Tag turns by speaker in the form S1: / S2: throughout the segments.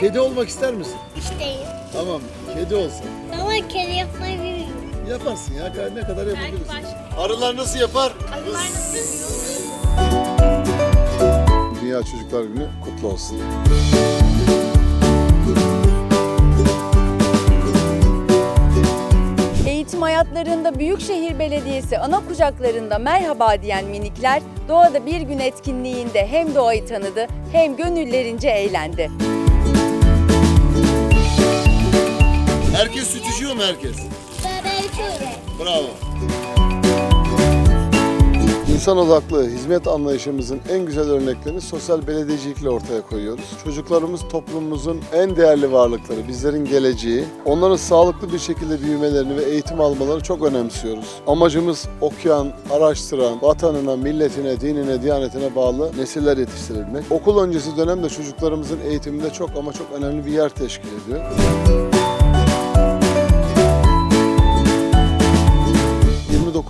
S1: Kedi olmak ister misin?
S2: İsteyim.
S1: Tamam, kedi olsun.
S2: Ama kedi yapmayı bilmiyorum.
S1: Yaparsın ya, ne kadar yapabilirsin. Arılar nasıl yapar?
S2: Arılar nasıl
S1: Dünya Çocuklar Günü kutlu olsun.
S3: Eğitim hayatlarında Büyükşehir Belediyesi ana kucaklarında merhaba diyen minikler doğada bir gün etkinliğinde hem doğayı tanıdı hem gönüllerince eğlendi.
S1: Herkes süt içiyor mu herkes?
S2: Ben.
S1: Bravo. İnsan odaklı hizmet anlayışımızın en güzel örneklerini sosyal belediyecilikle ortaya koyuyoruz. Çocuklarımız toplumumuzun en değerli varlıkları, bizlerin geleceği. Onların sağlıklı bir şekilde büyümelerini ve eğitim almalarını çok önemsiyoruz. Amacımız okuyan, araştıran, vatanına, milletine, dinine, diyanetine bağlı nesiller yetiştirebilmek. Okul öncesi dönemde çocuklarımızın eğitiminde çok ama çok önemli bir yer teşkil ediyor.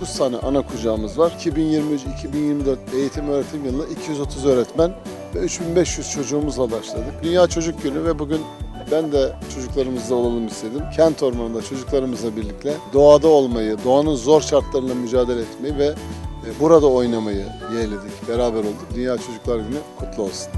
S1: ...29 tane ana kucağımız var. 2023-2024 eğitim öğretim yılında 230 öğretmen ve 3500 çocuğumuzla başladık. Dünya Çocuk Günü ve bugün ben de çocuklarımızla olalım istedim. Kent ormanında çocuklarımızla birlikte doğada olmayı, doğanın zor şartlarıyla mücadele etmeyi ve e, burada oynamayı yeğledik, beraber olduk. Dünya Çocuklar Günü kutlu olsun.